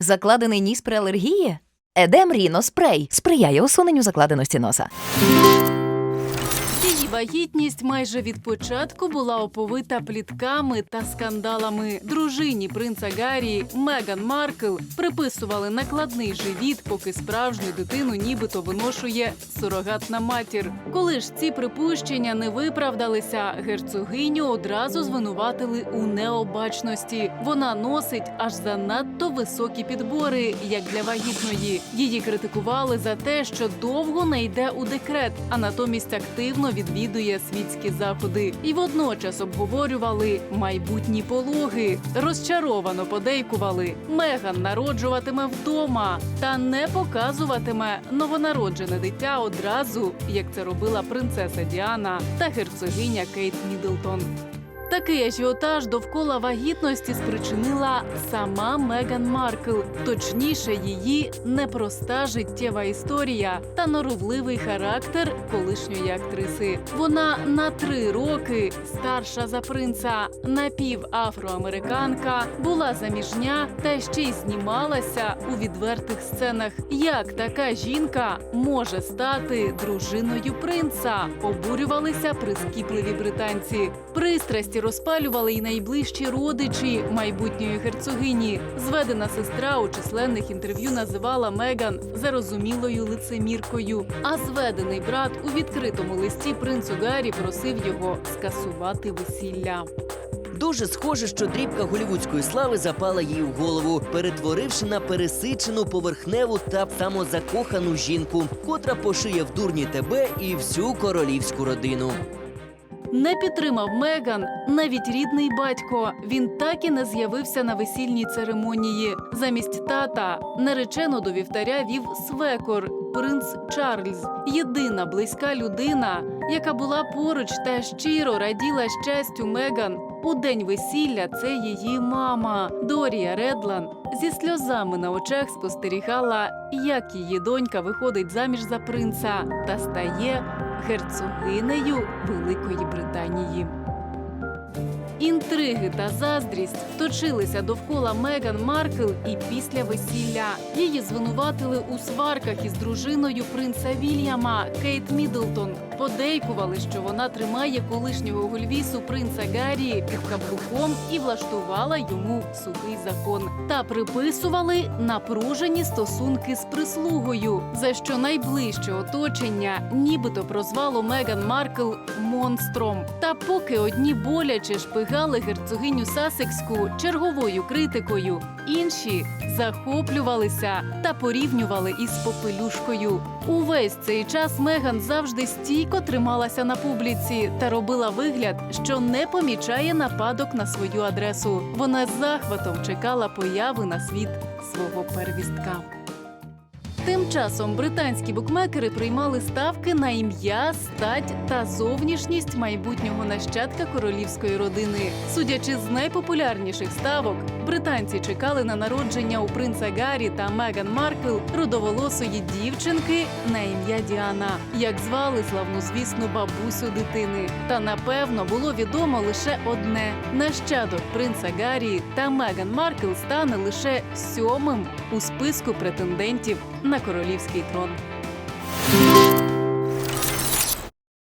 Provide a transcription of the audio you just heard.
Закладений ніс при алергії? Едем Ріно спрей сприяє усуненню закладеності носа. Вагітність майже від початку була оповита плітками та скандалами. Дружині принца Гаррі Меган Маркл приписували накладний живіт, поки справжню дитину нібито виношує сурогатна матір. Коли ж ці припущення не виправдалися, герцогиню одразу звинуватили у необачності. Вона носить аж занадто високі підбори, як для вагітної. Її критикували за те, що довго не йде у декрет, а натомість активно відвідує світські заходи. І водночас обговорювали майбутні пологи. Розчаровано подейкували. Меган народжуватиме вдома та не показуватиме новонароджене дитя одразу, як це робила принцеса Діана та герцогиня Кейт Мідлтон. Такий ажіотаж довкола вагітності спричинила сама Меган Маркл, точніше, її непроста життєва історія та норовливий характер колишньої актриси. Вона на три роки старша за принца, напівафроамериканка, була заміжня та ще й знімалася у відвертих сценах. Як така жінка може стати дружиною принца? Обурювалися прискіпливі британці. Пристрасті розпалювали й найближчі родичі майбутньої герцогині. Зведена сестра у численних інтерв'ю називала Меган зарозумілою лицеміркою. А зведений брат у відкритому листі принцу Гаррі просив його скасувати весілля. Дуже схоже, що дрібка голівудської слави запала їй в голову, перетворивши на пересичену, поверхневу та самозакохану жінку, котра пошиє в дурні тебе і всю королівську родину. Не підтримав Меган навіть рідний батько. Він так і не з'явився на весільній церемонії. Замість тата наречену до вівтаря вів свекор, принц Чарльз, єдина близька людина, яка була поруч та щиро раділа щастю Меган. У день весілля це її мама Дорія Редлан зі сльозами на очах спостерігала, як її донька виходить заміж за принца та стає герцогинею Великої Британії. Інтриги та заздрість точилися довкола Меган Маркл і після весілля. Її звинуватили у сварках із дружиною принца Вільяма Кейт Мідлтон. Подейкували, що вона тримає колишнього гульвісу принца Гаррі під каблуком і влаштувала йому сухий закон. Та приписували напружені стосунки з прислугою, за що найближче оточення нібито прозвало Меган Маркл монстром. Та поки одні боляче шпигали герцогиню Сасекську черговою критикою, інші захоплювалися та порівнювали із попелюшкою. Увесь цей час Меган завжди стійко трималася на публіці та робила вигляд, що не помічає нападок на свою адресу. Вона з захватом чекала появи на світ свого первістка. Тим часом британські букмекери приймали ставки на ім'я, стать та зовнішність майбутнього нащадка королівської родини. Судячи з найпопулярніших ставок, британці чекали на народження у принца Гаррі та Меган Маркл рудоволосої дівчинки на ім'я Діана, як звали славнозвісну бабусю дитини. Та напевно було відомо лише одне: нащадок принца Гаррі та Меган Маркл стане лише сьомим у списку претендентів на королівський трон.